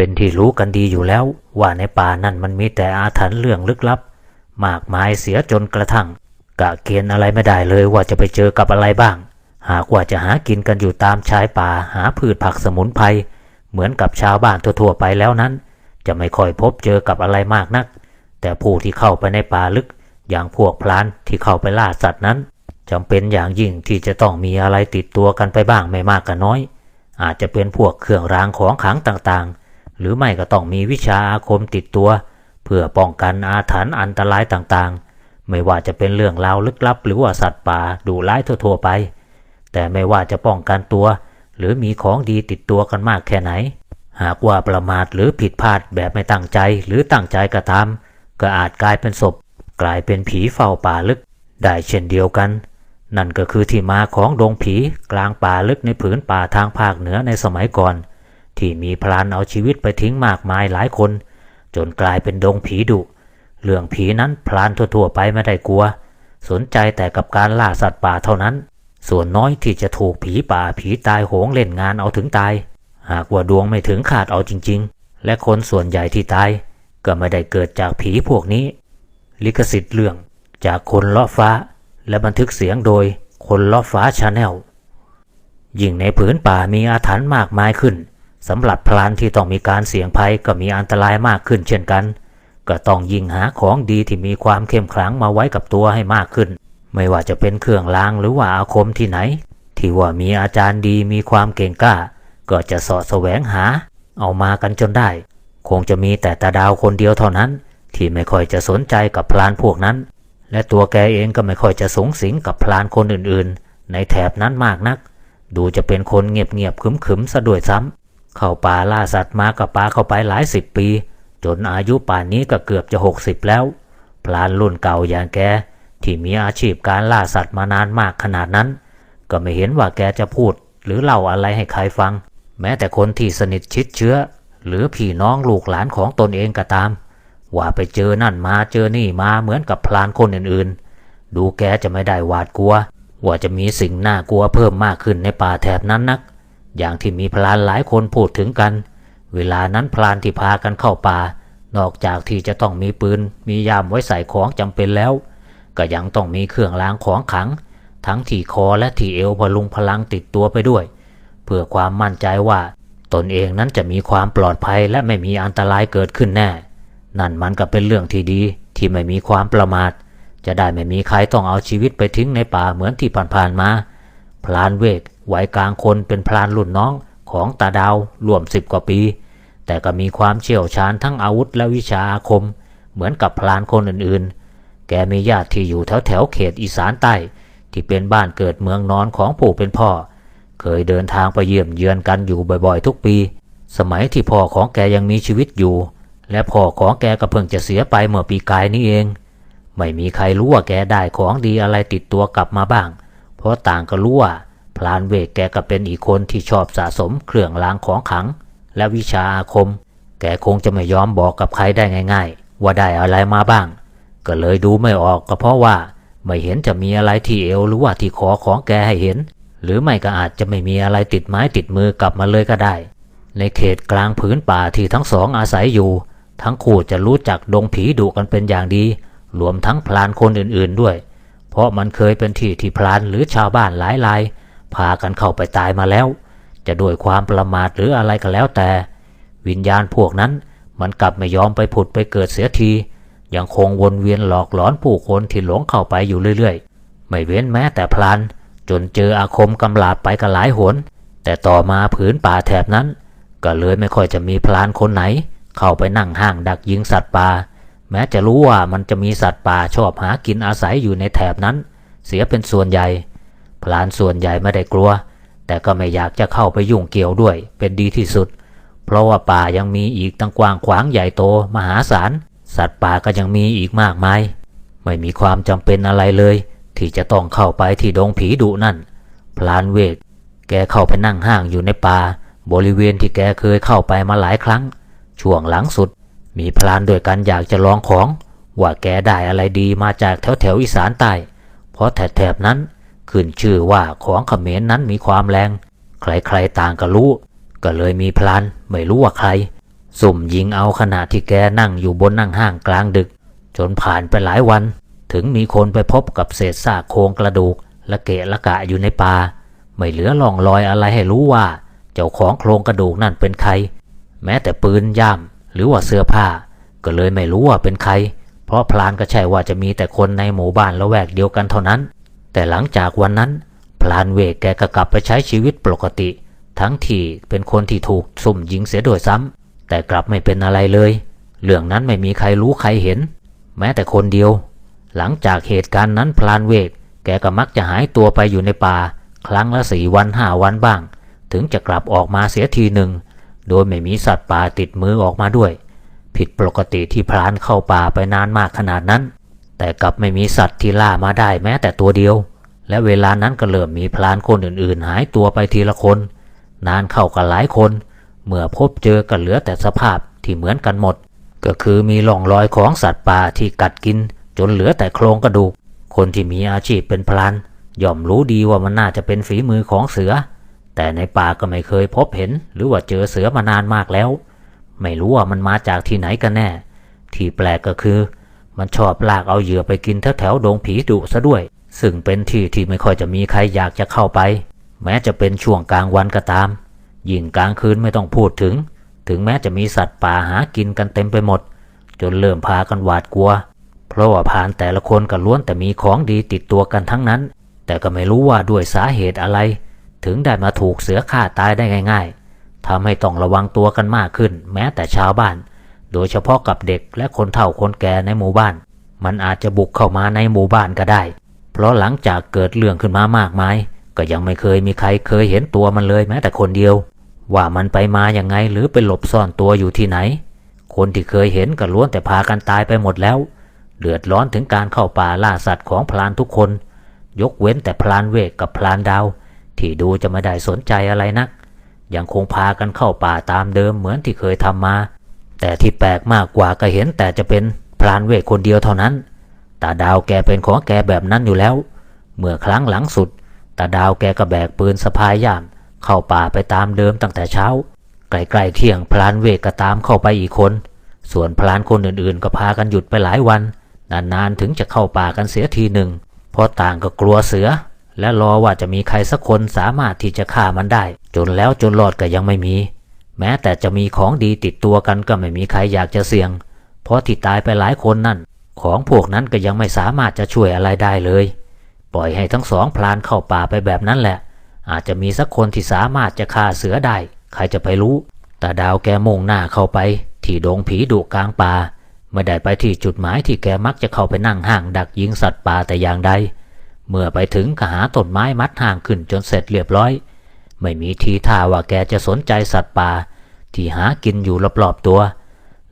เป็นที่รู้กันดีอยู่แล้ว ว่าในป่านั่นมันมีแต่อาถรรพ์เรื่องลึกลับ มากมายเสียจนกระทั่ง กะเกณฑ์อะไรไม่ได้เลยว่าจะไปเจอกับอะไรบ้าง หากว่าจะหากินกันอยู่ตามชายป่าหาพืชผักสมุนไพรเหมือนกับชาวบ้านทั่วๆไปแล้วนั้น จะไม่ค่อยพบเจอกับอะไรมากนัก แต่ผู้ที่เข้าไปในป่าลึก อย่างพวกพลานที่เข้าไปล่าสัตว์นั้นจำเป็นอย่างยิ่งที่จะต้องมีอะไรติดตัวกันไปบ้างไม่มากก็น้อย อาจจะเป็นพวกเครื่องรางของขลังต่างๆ หรือไม่ก็ต้องมีวิชาอาคมติดตัว เพื่อป้องกันอาถรรพ์อันตรายต่างๆ ไม่ว่าจะเป็นเรื่องราวลึกลับ หรือว่าสัตว์ป่าดุร้ายทั่วๆไป แต่ไม่ว่าจะป้องกันตัว หรือมีของดีติดตัวกันมากแค่ไหน หากว่าประมาทหรือผิดพลาดแบบไม่ตั้งใจหรือตั้งใจกระทำก็อาจกลายเป็นศพ กลายเป็นผีเฝ้าป่าลึก ได้เช่นเดียวกัน นั่นก็คือที่มาของดงผีกลางป่าลึกในผืนป่าทางภาคเหนือในสมัยก่อน ที่มีพลานเอาชีวิตไปทิ้งมากมายหลายคน จนกลายเป็นดงผีดุ เรื่องผีนั้นพลานทั่วๆไปไม่ได้กลัว สนใจแต่กับการล่าสัตว์ป่าเท่านั้น ส่วนน้อยที่จะถูกผีป่าผีตายโหงเล่นงานเอาถึงตาย หากว่าดวงไม่ถึงขาดเอาจริง ๆ และคนส่วนใหญ่ที่ตาย ก็ไม่ได้เกิดจากผีพวกนี้ ลิขสิทธิ์เรื่องจากคนเลาะฟ้า และบันทึกเสียงโดยคนเลาะฟ้าชาแนลยิ่งในผืนป่ามีอาถรรพ์มากมายขึ้น สำหรับพลานที่ต้องมีการเสี่ยงภัยก็มีอันตรายมากขึ้นเช่นกัน ก็ต้องยิ่งหาของดีที่มีความเข้มขลังมาไว้กับตัวให้มากขึ้น ไม่ว่าจะเป็นเครื่องรางหรือว่าอาคมที่ไหน ที่ว่ามีอาจารย์ดีมีความเก่งกล้า ก็จะสอดแสวงหา เอามากันจนได้ คงจะมีแต่ตาดาวคนเดียวเท่านั้น ที่ไม่ค่อยจะสนใจกับพลานพวกนั้น และตัวแกเองก็ไม่ค่อยจะสงสิงกับพลานคนอื่นๆ ในแถบนั้นมากนัก ดูจะเป็นคนเงียบๆขึมๆซะด้วยซ้ำ เข้าป่าล่าสัตว์มากับป่าเข้าไปหลายสิบปี จนอายุป่านนี้ก็เกือบจะหกสิบแล้ว พลานรุ่นเก่าอย่างแกที่มีอาชีพการล่าสัตว์มานานมากขนาดนั้น ก็ไม่เห็นว่าแกจะพูด หรือเล่าอะไรให้ใครฟัง แม้แต่คนที่สนิทชิดเชื้อ หรือพี่น้องลูกหลานของตนเองก็ตาม ว่าไปเจอนั่นมาเจอนี่มาเหมือนกับพลานคนอื่นๆ ดูแกจะไม่ได้หวาดกลัว ว่าจะมีสิ่งน่ากลัวเพิ่มมากขึ้นในป่าแถบนั้นนัก อย่างที่มีพลานหลายคนพูดถึงกัน เวลานั้นพลานที่พากันเข้าป่า นอกจากที่จะต้องมีปืน มียามไว้ใส่ของจำเป็นแล้ว ก็ยังต้องมีเครื่องรางของขัง ทั้งที่คอและที่เอวพลุงพลังติดตัวไปด้วย เพื่อความมั่นใจว่าตนเองนั้นจะมีความปลอดภัยและไม่มีอันตรายเกิดขึ้นแน่ นั่นมันก็เป็นเรื่องที่ดีที่ไม่มีความประมาท จะได้ไม่มีใครต้องเอาชีวิตไปทิ้งในป่าเหมือนที่ผ่านๆมา พลานเวก วัยกลางคนเป็นพลานรุ่นน้องของตาดาวรวมสิบกว่าปี แต่ก็มีความเชี่ยวชาญทั้งอาวุธและวิชาอาคม เหมือนกับพลานคนอื่นๆ แกมีญาติที่อยู่แถวแถวเขตอีสานใต้ ที่เป็นบ้านเกิดเมืองนอนของผู้เป็นพ่อ เคยเดินทางไปเยี่ยมเยือนกันอยู่บ่อยๆ ทุกปี สมัยที่พ่อของแกยังมีชีวิตอยู่ และพ่อของแกก็เพิ่งจะเสียไปเมื่อปีกายนี้เอง ไม่มีใครรู้ว่าแกได้ของดีอะไรติดตัวกลับมาบ้าง เพราะต่างก็รู้ว่า พลานเวกแกก็เป็นอีกคนที่ชอบสะสมเครื่องรางของขลัง และวิชาอาคม แกคงจะไม่ยอมบอกกับใครได้ง่าย ๆ ว่าได้อะไรมาบ้าง ก็เลยดูไม่ออกก็เพราะว่า ไม่เห็นจะมีอะไรที่เอวหรือว่าที่คอของแกให้เห็น หรือไม่ก็อาจจะไม่มีอะไรติดไม้ติดมือกลับมาเลยก็ได้ ในเขตกลางผืนป่าที่ทั้งสองอาศัยอยู่ ทั้งคู่จะรู้จักดงผีดุกันเป็นอย่างดี รวมทั้งพลานคนอื่นๆด้วย เพราะมันเคยเป็นที่ที่พลานหรือชาวบ้านหลายราย พากันเข้าไปตายมาแล้ว จะด้วยความประมาทหรืออะไรก็แล้วแต่ วิญญาณพวกนั้นมันกลับไม่ยอมไปผุดไปเกิดเสียที ยังคงวนเวียนหลอกหลอนผู้คนที่หลงเข้าไปอยู่เรื่อยๆ ไม่เว้นแม้แต่พลานจนเจออาคมกำลาบไปกันหลายหน แต่ต่อมาผืนป่าแถบนั้น ก็เลยไม่ค่อยจะมีพลานคนไหน เข้าไปนั่งห้างดักยิงสัตว์ป่า แม้จะรู้ว่ามันจะมีสัตว์ป่าชอบหากินอาศัยอยู่ในแถบนั้น เสียเป็นส่วนใหญ่ พลานส่วนใหญ่ไม่ได้กลัว แต่ก็ไม่อยากจะเข้าไปยุ่งเกี่ยวด้วยเป็นดีที่สุด เพราะว่าป่ายังมีอีกตั้งกว้างขวางใหญ่โตมหาศาลสัตว์ป่าก็ยังมีอีกมากมาย ไม่มีความจำเป็นอะไรเลย ที่จะต้องเข้าไปที่ดงผีดุนั่น พลานเวกแกเข้าไปนั่งห้างอยู่ในป่า บริเวณที่แกเคยเข้าไปมาหลายครั้ง ช่วงหลังสุด มีพลานด้วยกันอยากจะลองของ ว่าแกได้อะไรดีมาจากแถวแถวอีสานใต้ เพราะแถบๆนั้น ขึ้นชื่อว่าของเขมรนนั้นมีความแรง ใครๆต่างก็รู้ ก็เลยมีพลานไม่รู้ว่าใคร สุ่มยิงเอาขณะที่แกนั่งอยู่บนนั่งห้างกลางดึก จนผ่านไปหลายวัน ถึงมีคนไปพบกับเศษซากโครงกระดูกละเกะละกะอยู่ในป่าไม่เหลือร่องรอยอะไรให้รู้ว่า เจ้าของโครงกระดูกนั่นเป็นใคร แม้แต่ปืนย่ามหรือว่าเสื้อผ้า ก็เลยไม่รู้ว่าเป็นใคร เพราะพลานก็ใช่ว่าจะมีแต่คนในหมู่บ้านละแวกเดียวกันเท่านั้น แต่หลังจากวันนั้น พลานเวกแกก็กลับไปใช้ชีวิตปกติ ทั้งที่เป็นคนที่ถูกสุ่มยิงเสียโดยซ้ำแต่กลับไม่เป็นอะไรเลย เรื่องนั้นไม่มีใครรู้ใครเห็น แม้แต่คนเดียว หลังจากเหตุการณ์นั้นพลานเวก แกก็มักจะหายตัวไปอยู่ในป่า ครั้งละสี่วันห้าวันบ้าง ถึงจะกลับออกมาเสียทีหนึ่ง โดยไม่มีสัตว์ป่าติดมือออกมาด้วย ผิดปกติที่พลานเข้าป่าไปนานมากขนาดนั้น แต่กลับไม่มีสัตว์ที่ล่ามาได้แม้แต่ตัวเดียว และเวลานั้นก็เริ่มมีพลานคนอื่นๆ หายตัวไปทีละคน นานเข้ากันหลายคน เมื่อพบเจอก็เหลือแต่สภาพที่เหมือนกันหมด ก็คือมีร่องรอยของสัตว์ป่าที่กัดกิน จนเหลือแต่โครงกระดูก คนที่มีอาชีพเป็นพลานย่อมรู้ดีว่ามันน่าจะเป็นฝีมือของเสือ แต่ในป่าก็ไม่เคยพบเห็น หรือว่าเจอเสือมานานมากแล้ว ไม่รู้ว่ามันมาจากที่ไหนกันแน่ ที่แปลกก็คือ มันชอบลากเอาเหยื่อไปกินแถวแถวดงผีดุซะด้วย ซึ่งเป็นที่ที่ไม่ค่อยจะมีใครอยากจะเข้าไป แม้จะเป็นช่วงกลางวันก็ตาม ยิ่งกลางคืนไม่ต้องพูดถึง ถึงแม้จะมีสัตว์ป่าหากินกันเต็มไปหมด จนเริ่มพากันหวาดกลัว เพราะว่าผ่านแต่ละคนก็ล้วนแต่มีของดีติดตัวกันทั้งนั้น แต่ก็ไม่รู้ว่าด้วยสาเหตุอะไร ถึงได้มาถูกเสือฆ่าตายได้ง่าย ๆทำให้ต้องระวังตัวกันมากขึ้น แม้แต่ชาวบ้าน โดยเฉพาะกับเด็กและคนเฒ่าคนแก่ในหมู่บ้าน มันอาจจะบุกเข้ามาในหมู่บ้านก็ได้ เพราะหลังจากเกิดเรื่องขึ้นมามากมาย ก็ยังไม่เคยมีใครเคยเห็นตัวมันเลยแม้แต่คนเดียว ว่ามันไปมาอย่างไงหรือไปหลบซ่อนตัวอยู่ที่ไหน คนที่เคยเห็นก็ล้วนแต่พากันตายไปหมดแล้ว เดือดร้อนถึงการเข้าป่าล่าสัตว์ของพลานทุกคน ยกเว้นแต่พลานเวกกับพลานดาว ที่ดูจะไม่ได้สนใจอะไรนัก ยังคงพากันเข้าป่าตามเดิมเหมือนที่เคยทำมา แต่ที่แปลกมากกว่าก็เห็นแต่จะเป็นพลานเวกคนเดียวเท่านั้น ตาดาวแกเป็นของแกแบบนั้นอยู่แล้ว เมื่อครั้งหลังสุด ตาดาวแกก็แบกปืนสะพายย่าม เข้าป่าไปตามเดิมตั้งแต่เช้า ใกล้ๆเที่ยงพลานเวกก็ตามเข้าไปอีกคน ส่วนพลานคนอื่นๆ ก็พากันหยุดไปหลายวัน นานๆถึงจะเข้าป่ากันเสียทีหนึ่ง เพราะต่างก็กลัวเสือ และรอว่าจะมีใครสักคนสามารถที่จะฆ่ามันได้ จนแล้วจนรอดก็ยังไม่มี แม้แต่จะมีของดีติดตัวกันก็ไม่มีใครอยากจะเสี่ยง เพราะที่ตายไปหลายคนนั่น ของพวกนั้นก็ยังไม่สามารถจะช่วยอะไรได้เลย ปล่อยให้ทั้งสองพลานเข้าป่าไปแบบนั้นแหละ อาจจะมีสักคนที่สามารถจะฆ่าเสือได้ ใครจะไปรู้ แต่ดาวแกมุ่งหน้าเข้าไป ที่ดงผีดุกลางป่าไม่ได้ไปที่จุดหมายที่แกมักจะเข้าไปนั่งห่างดักยิงสัตว์ป่าแต่อย่างใด เมื่อไปถึงก็หาต้นไม้มัดห่างขึ้นจนเสร็จเรียบร้อย ไม่มีทีท่าว่าแกจะสนใจสัตว์ป่าที่หากินอยู่รอบๆตัว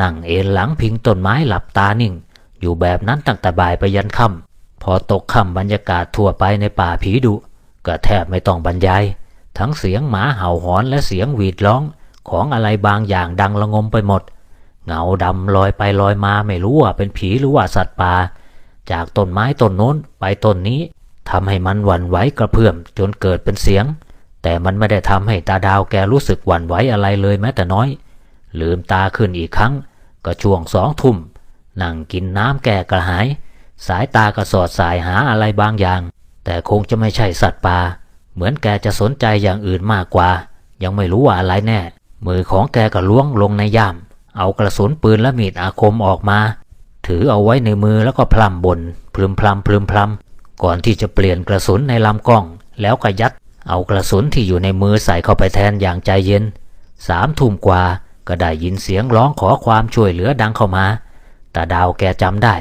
นั่งเอนหลังพิงต้นไม้หลับตานิ่ง อยู่แบบนั้นตั้งแต่บ่ายไปยันค่ำพอตกค่ำบรรยากาศทั่วไปในป่าผีดุก็แทบไม่ต้องบรรยาย ทั้งเสียงหมาเห่าหอนและเสียงหวีดร้องของอะไรบางอย่างดังระงมไปหมด เงาดำลอยไปลอยมาไม่รู้ว่าเป็นผีหรือว่าสัตว์ป่าจากต้นไม้ต้นโน้นไปต้นนี้ทำให้มันหวั่นไหวกระเพื่อมจนเกิดเป็นเสียง แต่มันไม่ได้ทำให้ตาดาวแกรู้สึกหวั่นไหวอะไรเลยแม้แต่น้อย ลืมตาขึ้นอีกครั้ง ก็ช่วงสองทุ่ม นั่งกินน้ำแก้กระหาย สายตาก็สอดสายหาอะไรบางอย่าง แต่คงจะไม่ใช่สัตว์ป่า เหมือนแกจะสนใจอย่างอื่นมากกว่า ยังไม่รู้ว่าอะไรแน่ มือของแกก็ล้วงลงในย่าม เอากระสุนปืนและมีดอาคมออกมา ถือเอาไว้ในมือแล้วก็พลำบนพลึมพลำพลึมพลำก่อนที่จะเปลี่ยนกระสุนในลำกล้อง แล้วก็ยัด เอากระสุนที่อยู่ในมือใส่เข้าไปแทนอย่างใจเย็นสามทุ่มกว่าก็ได้ยินเสียงร้องขอความช่วยเหลือดังเข้ามา แตาดาวแกจำได้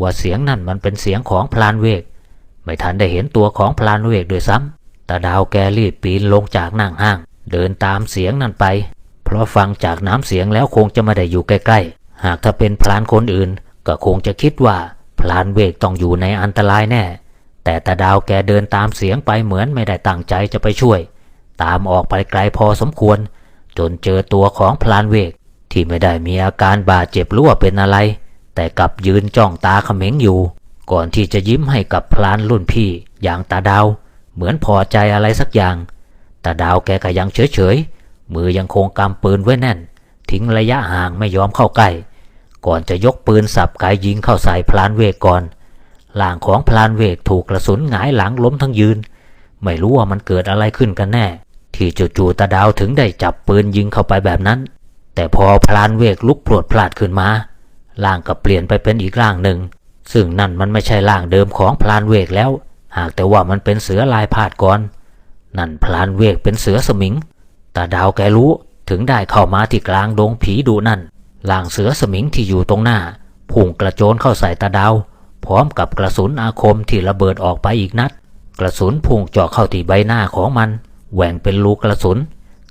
ว่าเสียงนั่นมันเป็นเสียงของพลานเวก ไม่ทันได้เห็นตัวของพลานเวกด้วยซ้ำแตาดาวแกรีบปีนลงจากนั่งห้าง เดินตามเสียงนั่นไป เพราะฟังจากน้ำเสียงแล้วคงจะไม่ได้อยู่ใกล้ๆ หากถ้าเป็นพลานคนอื่น ก็คงจะคิดว่าพลานเวกต้องอยู่ในอันตรายแน่ แต่ตาดาวแกเดินตามเสียงไปเหมือนไม่ได้ตั้งใจจะไปช่วย ตามออกไปไกลพอสมควร จนเจอตัวของพลานเวก ที่ไม่ได้มีอาการบาดเจ็บรือว่าเป็นอะไร แต่กลับยืนจ้องตาเขม็งอยู่ ก่อนที่จะยิ้มให้กับพลานรุ่นพี่อย่างตาดาว เหมือนพอใจอะไรสักอย่างตาดาวแกก็ยังเฉยๆมือยังคงกำปืนไว้แน่น ทิ้งระยะห่างไม่ยอมเข้าใกล้ ก่อนจะยกปืนสับกายยิงเข้าใส่พลานเวกก่อน ร่างของพลานเวกถูกกระสุนหงายหลังล้มทั้งยืน ไม่รู้ว่ามันเกิดอะไรขึ้นกันแน่ ที่จู่ๆตาดาวถึงได้จับปืนยิงเข้าไปแบบนั้น แต่พอพลานเวกลุกพรวดพลาดขึ้นมาร่างก็เปลี่ยนไปเป็นอีกร่างหนึ่ง ซึ่งนั่นมันไม่ใช่ร่างเดิมของพลานเวกแล้ว หากแต่ว่ามันเป็นเสือลายพาดก่อน นั่นพลานเวกเป็นเสือสมิงตาดาวแกรู้ถึงได้เข้ามาที่กลางดงผีดุนั่นล่างเสือสมิงที่อยู่ตรงหน้าพุ่งกระโจนเข้าใส่ตาดาว พร้อมกับกระสุนอาคมที่ระเบิดออกไปอีกนัด กระสุนพุ่งเจาะเข้าที่ใบหน้าของมัน แหว่งเป็นรูกระสุน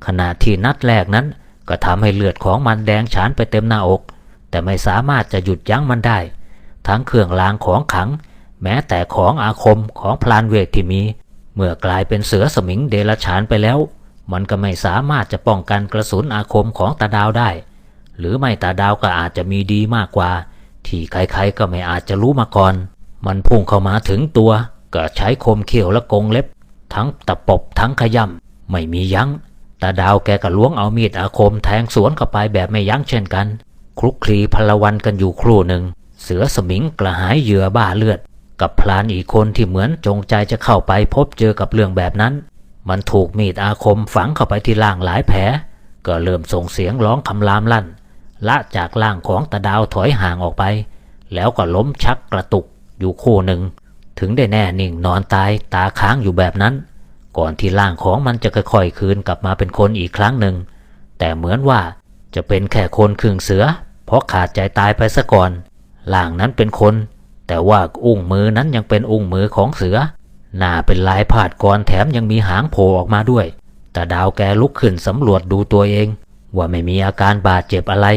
ขณะที่นัดแรกนั้น ก็ทำให้เลือดของมันแดงฉานไปเต็มหน้าอก แต่ไม่สามารถจะหยุดยั้งมันได้ ทั้งเครื่องรางของขัง แม้แต่ของอาคมของพลานเวทที่มี เมื่อกลายเป็นเสือสมิงเดรัจฉานไปแล้ว มันก็ไม่สามารถจะป้องกันกระสุนอาคมของตาดาวได้ หรือไม่ตาดาวก็อาจจะมีดีมากกว่า ที่ใครๆก็ไม่อาจจะรู้มาก่อน มันพุ่งเข้ามาถึงตัว ก็ใช้คมเขี้ยวและกงเล็บ ทั้งตะปบทั้งขย่ำไม่มียัง้งตาดาวแกก็ล้วงเอามีดอาคมแทงสวนเข้าไปแบบไม่ยั้งเช่นกัน คลุกคลีพลวันกันอยู่ครู่หนึ่ง เสือสมิงกระหายเหยื่อบ้าเลือด กับพลานอีกคนที่เหมือนจงใจจะเข้าไปพบเจอกับเรื่องแบบนั้น มันถูกมีดอาคมฝังเข้าไปที่ล่างหลายแผลก็เริ่มส่งเสียงร้องคำรามลั่น ละจากล่างของตาดาวถอยห่างออกไป แล้วก็ล้มชักกระตุกอยู่คู่หนึ่ง ถึงได้แน่นิ่งนอนตายตาค้างอยู่แบบนั้น ก่อนที่ร่างของมันจะค่อยๆคืนกลับมาเป็นคนอีกครั้งหนึ่ง แต่เหมือนว่าจะเป็นแค่คนครึ่งเสือ เพราะขาดใจตายไปซะก่อนร่างนั้นเป็นคน แต่ว่าอุ้งมือนั้นยังเป็นอุ้งมือของเสือ หน้าเป็นลายผาดกรแถมยังมีหางโผล่ออกมาด้วย แต่ดาวแกลุกขึ้นสำรวจดูตัวเอง ว่าไม่มีอาการบาดเจ็บอะไร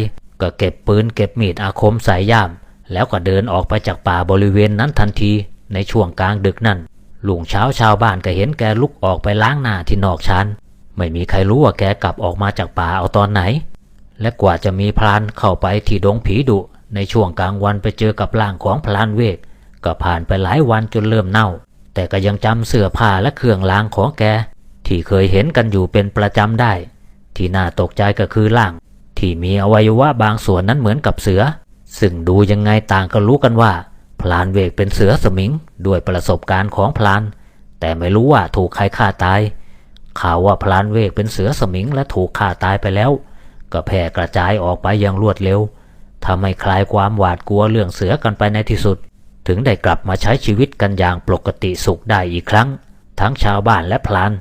ก็เก็บปืนเก็บมีดอาคมใส่ย่าม แล้วก็เดินออกไปจากป่าบริเวณนั้นทันทีในช่วงกลางดึกนั่นลุงเช้าชาวบ้านก็เห็นแกลุกออกไปล้างหน้าที่นอกชันไม่มีใครรู้ว่าแกกลับออกมาจากป่าเอาตอนไหน และกว่าจะมีพรานเข้าไปที่ดงผีดุ ในช่วงกลางวันไปเจอกับร่างของพลานเวก ก็ผ่านไปหลายวันจนเริ่มเน่า แต่ก็ยังจำเสื้อผ้าและเครื่องรางของแก ที่เคยเห็นกันอยู่เป็นประจำได้ ที่น่าตกใจก็คือร่าง ที่มีอวัยวะบางส่วนนั้นเหมือนกับเสือ ซึ่งดูยังไงต่างก็รู้กันว่าพลานเวกเป็นเสือสมิงด้วยประสบการณ์ของพลาน แต่ไม่รู้ว่าถูกใครฆ่าตายข่าวว่าพลานเวกเป็นเสือสมิงและถูกฆ่าตายไปแล้ว ก็แผ่กระจายออกไปอย่างรวดเร็วทำให้คลายความหวาดกลัวเรื่องเสือกันไปในที่สุด ถึงได้กลับมาใช้ชีวิตกันอย่างปกติสุขได้อีกครั้ง ทั้งชาวบ้านและพลาน